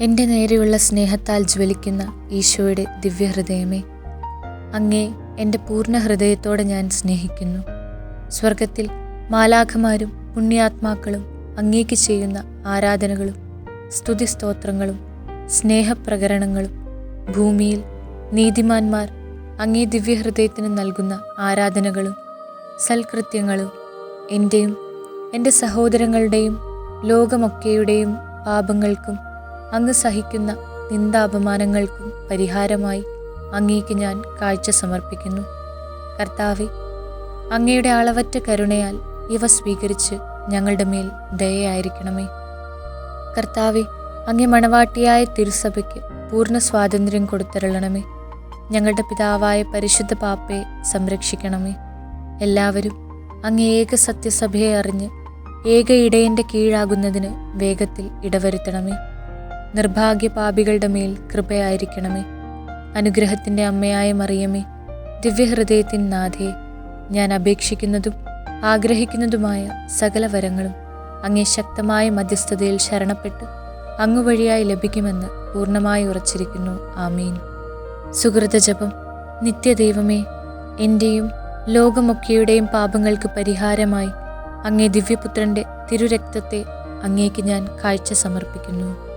എന്റെ നേരെയുള്ള സ്നേഹത്താൽ ജ്വലിക്കുന്ന ഈശോയുടെ ദിവ്യഹൃദയമേ അങ്ങേ എന്റെ പൂർണ ഹൃദയത്തോടെ ഞാൻ സ്നേഹിക്കുന്നു. സ്വർഗത്തിൽ മാലാഖമാരും പുണ്യാത്മാക്കളും അങ്ങേക്ക് ചെയ്യുന്ന ആരാധനകളും സ്തുതി സ്തോത്രങ്ങളും സ്നേഹപ്രകരണങ്ങളും ഭൂമിയിൽ നീതിമാന്മാർ അങ്ങേ ദിവ്യഹൃദയത്തിന് നൽകുന്ന ആരാധനകളും സൽകൃത്യങ്ങളും എന്റെയും എന്റെ സഹോദരങ്ങളുടെയും ലോകമൊക്കെയുടെയും പാപങ്ങൾക്കും അങ്ങ് സഹിക്കുന്ന നിന്ദാപമാനങ്ങൾക്കും പരിഹാരമായി അങ്ങേക്ക് ഞാൻ കാഴ്ച സമർപ്പിക്കുന്നു. കർത്താവെ അങ്ങയുടെ അളവറ്റ കരുണയാൽ ഇവ സ്വീകരിച്ച് ഞങ്ങളുടെ മേൽ ദയയായിരിക്കണമേ. കർത്താവെ അങ്ങേ മണവാട്ടിയായ തിരുസഭയ്ക്ക് പൂർണ സ്വാതന്ത്ര്യം കൊടുത്തിരളണമേ. ഞങ്ങളുടെ പിതാവായ പരിശുദ്ധ പാപ്പയെ സംരക്ഷിക്കണമേ. എല്ലാവരും അങ്ങ് ഏക സത്യസഭയെ അറിഞ്ഞ് ഏക ഇടയന്റെ കീഴാകുന്നതിന് വേഗത്തിൽ ഇടവരുത്തണമേ. നിർഭാഗ്യ പാപികളുടെ മേൽ കൃപയായിരിക്കണമേ. അനുഗ്രഹത്തിന്റെ അമ്മയായ മറിയമേ ദിവ്യഹൃദയത്തിൻ നാഥേ ഞാൻ അപേക്ഷിക്കുന്നതും ആഗ്രഹിക്കുന്നതുമായ സകല വരങ്ങളും അങ്ങേ ശക്തമായ മധ്യസ്ഥതയിൽ ശരണപ്പെട്ട് അങ്ങുവഴിയായി ലഭിക്കുമെന്ന് പൂർണമായി ഉറച്ചിരിക്കുന്നു. ആമീൻ. സുഹൃതജപം നിത്യദൈവമേ എന്റെയും ലോകമൊക്കെയുടെയും പാപങ്ങൾക്ക് പരിഹാരമായി അങ്ങേ ദിവ്യപുത്രന്റെ തിരുരക്തത്തെ അങ്ങേക്ക് ഞാൻ കാഴ്ച സമർപ്പിക്കുന്നു.